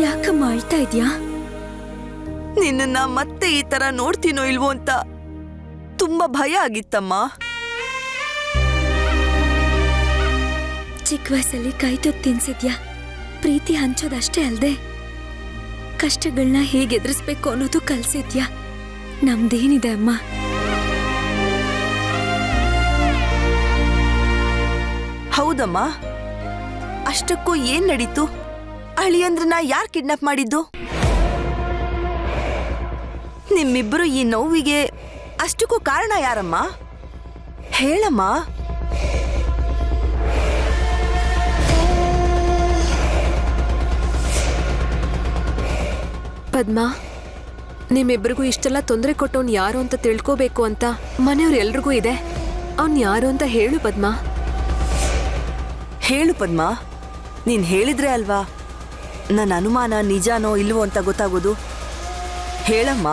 ಯಾಕಮ್ಮ ಅಳ್ತಾ ಇದ್ಯಾ? ನಿನ್ನನ್ನ ಮತ್ತೆ ಈ ತರ ನೋಡ್ತೀನೋ ಇಲ್ವೋ ಅಂತ ತುಂಬಾ ಭಯ ಆಗಿತ್ತಮ್ಮ. ಚಿಕ್ಕ ವಯಸ್ಸಲ್ಲಿ ಕೈ ತುತ್ತು ತಿನ್ಸಿದ್ಯಾ? ಪ್ರೀತಿ ಹಂಚೋದಷ್ಟೇ ಅಲ್ಲದೆ ಕಷ್ಟಗಳನ್ನ ಹೇಗೆ ಎದುರಿಸ್ಬೇಕು ಅನ್ನೋದು ಕಲ್ಸಿದ್ಯಾ? ನಮ್ದೇನಿದೆ ಅಮ್ಮ? ಹೌದಮ್ಮ. ಅಷ್ಟಕ್ಕೂ ಏನ್ ನಡೀತು? ಅಳಿಯಂದ್ರನ್ನ ಯಾರ್ ಕಿಡ್ನಾಪ್ ಮಾಡಿದ್ದು? ನಿಮ್ಮಿಬ್ಬರು ಈ ನೋವಿಗೆ ಅಷ್ಟಕ್ಕೂ ಕಾರಣ ಯಾರಮ್ಮ? ಹೇಳಮ್ಮ. ಪದ್ಮ ನಿಮ್ಮಿಬ್ರಿಗೂ ಇಷ್ಟೆಲ್ಲ ತೊಂದರೆ ಕೊಟ್ಟವ್ನು ಯಾರು ಅಂತ ತಿಳ್ಕೋಬೇಕು ಅಂತ ಮನೆಯವ್ರು ಎಲ್ರಿಗೂ ಇದೆ. ಅವ್ನ್ ಯಾರು ಅಂತ ಹೇಳು ಪದ್ಮ. ಹೇಳು ಪದ್ಮ. ನೀನ್ ಹೇಳಿದ್ರೆ ಅಲ್ವಾ? ನನ್ನ ಅನುಮಾನ ನಿಜಾನೋ ಇಲ್ವೋ ಅಂತ ಗೊತ್ತಾಗೋದು? ಹೇಳಮ್ಮ.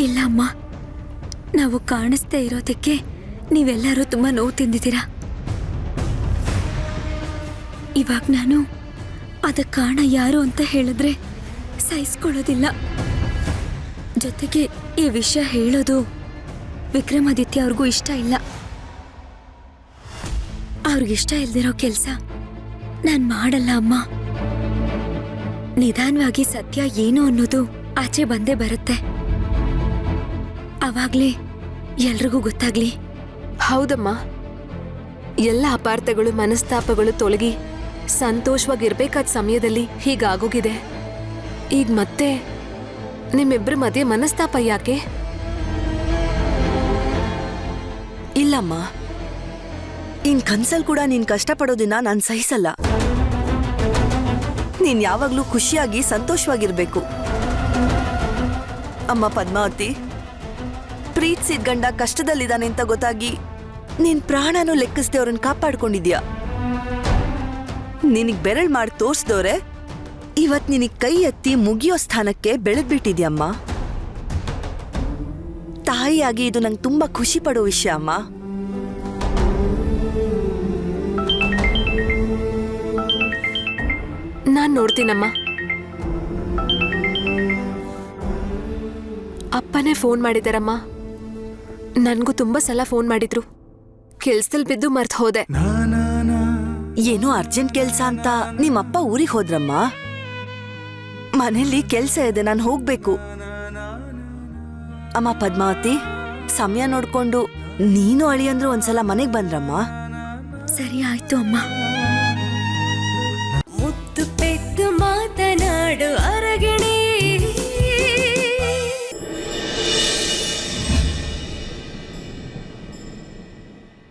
ಇಲ್ಲ ಅಮ್ಮ ನಾವು ಕಾಣಿಸ್ದೇ ಇರೋದಕ್ಕೆ ನೀವೆಲ್ಲರೂ ತುಂಬಾ ನೋವು ತಿಂದಿದ್ದೀರಾ? ಇವಾಗ ನಾನು ಅದಕ್ಕೆ ಕಾರಣ ಯಾರು ಅಂತ ಹೇಳಿದ್ರೆ ಸಹಿಸ್ಕೊಳ್ಳೋದಿಲ್ಲ. ಜೊತೆಗೆ ಈ ವಿಷಯ ಹೇಳೋದು ವಿಕ್ರಮಾದಿತ್ಯ ಅವ್ರಿಗೂ ಇಷ್ಟ ಇಲ್ಲ. ಅವ್ರಿಗಿಷ್ಟ ಇಲ್ದಿರೋ ಕೆಲಸ ನಾನು ಮಾಡಲ್ಲ, ಅಮ್ಮ. ನಿಧಾನವಾಗಿ ಸತ್ಯ ಏನು ಅನ್ನೋದು ಆಚೆ ಬಂದೇ ಬರುತ್ತೆ. ಅವಾಗ್ಲೇ ಎಲ್ರಿಗೂ ಗೊತ್ತಾಗ್ಲಿ. ಹೌದಮ್ಮ. ಎಲ್ಲ ಅಪಾರ್ಥಗಳು, ಮನಸ್ತಾಪಗಳು ತೊಲಗಿ ಸಂತೋಷವಾಗಿರ್ಬೇಕಾದ ಸಮಯದಲ್ಲಿ ಹೀಗಾಗೋಗಿದೆ. ಈಗ ಮತ್ತೆ ನಿಮ್ಮಿಬ್ರ ಮಧ್ಯೆ ಮನಸ್ತಾಪ ಯಾಕೆ? ಇಲ್ಲಮ್ಮ. ಇನ್ ಕನ್ಸಲ್ ಕೂಡ ನೀನ್ ಕಷ್ಟಪಡೋದಿನ ನಾನ್ ಸಹಿಸಲ್ಲ. ನೀನ್ ಯಾವಾಗ್ಲೂ ಖುಷಿಯಾಗಿ ಸಂತೋಷವಾಗಿರ್ಬೇಕು. ಅಮ್ಮ ಪದ್ಮಾವತಿ ಪ್ರೀತಿಸಿದ ಗಂಡ ಕಷ್ಟದಲ್ಲಿದ್ದಾನೆ ಅಂತ ಗೊತ್ತಾಗಿ ನೀನ್ ಪ್ರಾಣನೂ ಲೆಕ್ಕಿಸ್ದೆ ಅವ್ರನ್ನ ಕಾಪಾಡ್ಕೊಂಡಿದ್ಯಾ? ನಿನಗ್ ಬೆರಳ್ ಮಾಡಿ ತೋರ್ಸ್ದವ್ರೆ, ಇವತ್ ನಿನಗ್ ಕೈ ಎತ್ತಿ ಮುಗಿಯೋ ಸ್ಥಾನಕ್ಕೆ ಬೆಳೆದ್ಬಿಟ್ಟಿದ್ಯಮ್ಮ ತಾಯಿಯಾಗಿ ಇದು ನಂಗೆ ತುಂಬಾ ಖುಷಿ ಪಡೋ ವಿಷಯ ಅಮ್ಮ. ನಾನ್ ನೋಡ್ತೀನಮ್ಮ. ಅಪ್ಪನೇ ಫೋನ್ ಮಾಡಿದಾರಮ್ಮ ನನ್ಗೂ ತುಂಬಾ ಸಲ ಫೋನ್ ಮಾಡಿದ್ರು. ಕೆಲ್ಸದಲ್ಲಿ ಬಿದ್ದು ಮರ್ತ್ ಹೋದೆ. ಏನೋ ಅರ್ಜೆಂಟ್ ಕೆಲ್ಸ ಅಂತ ನಿಮ್ಮಪ್ಪ ಊರಿಗೆ ಹೋದ್ರಮ್ಮ? ಮನೇಲಿ ಕೆಲ್ಸ ಇದೆ ನಾನು ಹೋಗ್ಬೇಕು. ಅಮ್ಮ ಪದ್ಮಾವತಿ ಸಮಯ ನೋಡ್ಕೊಂಡು ನೀನು ಅಳಿಯಂದ್ರು ಒಂದ್ಸಲ ಮನೆಗ್ ಬಂದ್ರಮ್ಮ? ಸರಿ ಆಯ್ತು ಅಮ್ಮ.